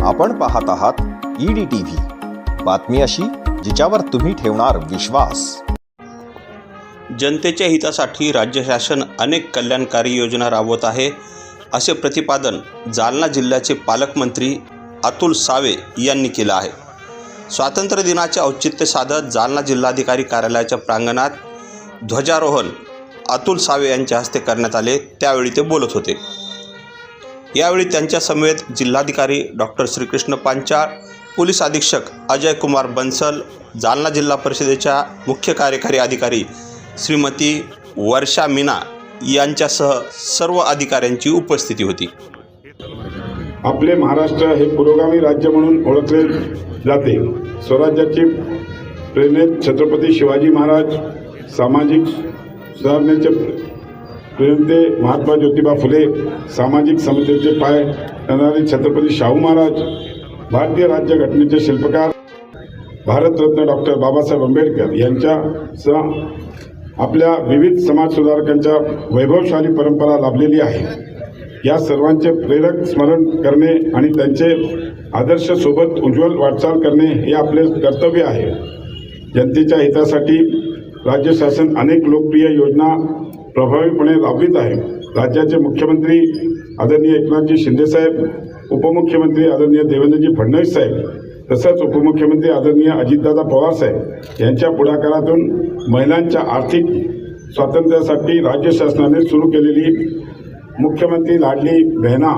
आपण पाहत आहात ईडी टीव्ही बातमी अशी जिच्यावर तुम्ही ठेवणार विश्वास. जनतेच्या हितासाठी राज्य शासन अनेक कल्याणकारी योजना राबवत आहे असे प्रतिपादन जालना जिल्ह्याचे पालकमंत्री अतुल सावे यांनी केलं आहे. स्वातंत्र्य दिनाचे औचित्य साधत जालना जिल्हाधिकारी कार्यालयाच्या प्रांगणात ध्वजारोहण अतुल सावे यांच्या हस्ते करण्यात आले त्यावेळी ते बोलत होते. यावेळी त्यांच्यासमवेत जिल्हाधिकारी डॉक्टर श्रीकृष्ण पांचाळ पोलीस अधीक्षक अजय कुमार बन्सल जालना जिल्हा परिषदेच्या मुख्य कार्यकारी अधिकारी श्रीमती वर्षा मीना यांच्यासह सर्व अधिकाऱ्यांची उपस्थिती होती. आपले महाराष्ट्र हे पुरोगामी राज्य म्हणून ओळखले जाते. स्वराज्याची प्रेरणेत छत्रपती शिवाजी महाराज सामाजिक सुधारणेचे प्रेरणते महात्मा ज्योतिबा फुले सामाजिक समतेचे पाय ठरणारे छत्रपती शाहू महाराज भारतीय राज्यघटनेचे शिल्पकार भारतरत्न डॉक्टर बाबासाहेब आंबेडकर यांच्यासह आपल्या विविध समाजसुधारकांच्या वैभवशाली परंपरा लाभलेली आहे. या सर्वांचे प्रेरक स्मरण करणे आणि त्यांचे आदर्श सोबत उज्ज्वल वाटचाल करणे हे आपले कर्तव्य आहे. जनतेच्या हितासाठी राज्य शासन अनेक लोकप्रिय योजना प्रभावीपणे राबवित आहे. राज्याचे मुख्यमंत्री आदरणीय एकनाथजी शिंदेसाहेब उपमुख्यमंत्री आदरणीय देवेंद्रजी फडणवीस साहेब तसंच उपमुख्यमंत्री आदरणीय अजितदादा पवार साहेब यांच्या पुढाकारातून महिलांच्या आर्थिक स्वातंत्र्यासाठी राज्य शासनाने सुरू केलेली मुख्यमंत्री लाडली बहना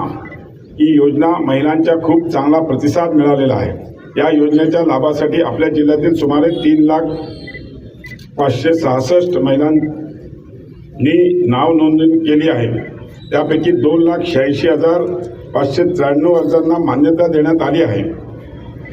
ही योजना महिलांच्या खूप चांगला प्रतिसाद मिळालेला आहे. या योजनेच्या लाभासाठी आपल्या जिल्ह्यातील सुमारे तीन लाख पाचशे सहासष्ट महिलां नाव नोंदणी केली आहे. त्यापैकी दोन लाख शहाऐंशी हजार पाचशे त्र्याण्णव अर्जांना मान्यता देण्यात आली आहे.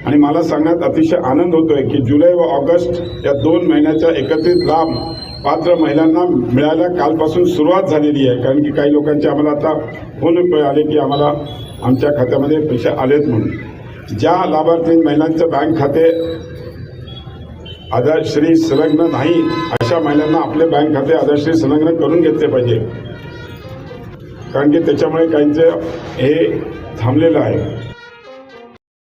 आणि मला सांगण्यात अतिशय आनंद होतोय की जुलै व ऑगस्ट या दोन महिन्याचा एकत्रित लाभ पात्र महिलांना मिळायला कालपासून सुरुवात झालेली आहे. कारण की काही लोकांचे आम्हाला आता फोन आले की आम्हाला आमच्या खात्यामध्ये पैसे आलेत म्हणून. ज्या लाभार्थी महिलांचं बँक खाते आधारश्री संलग्न नाही अशा महिलांना आपले बँक खाते आधारश्री संलग्न करून घेतले पाहिजे. कारण की त्याच्यामुळे काहींचं हे थांबलेलं आहे.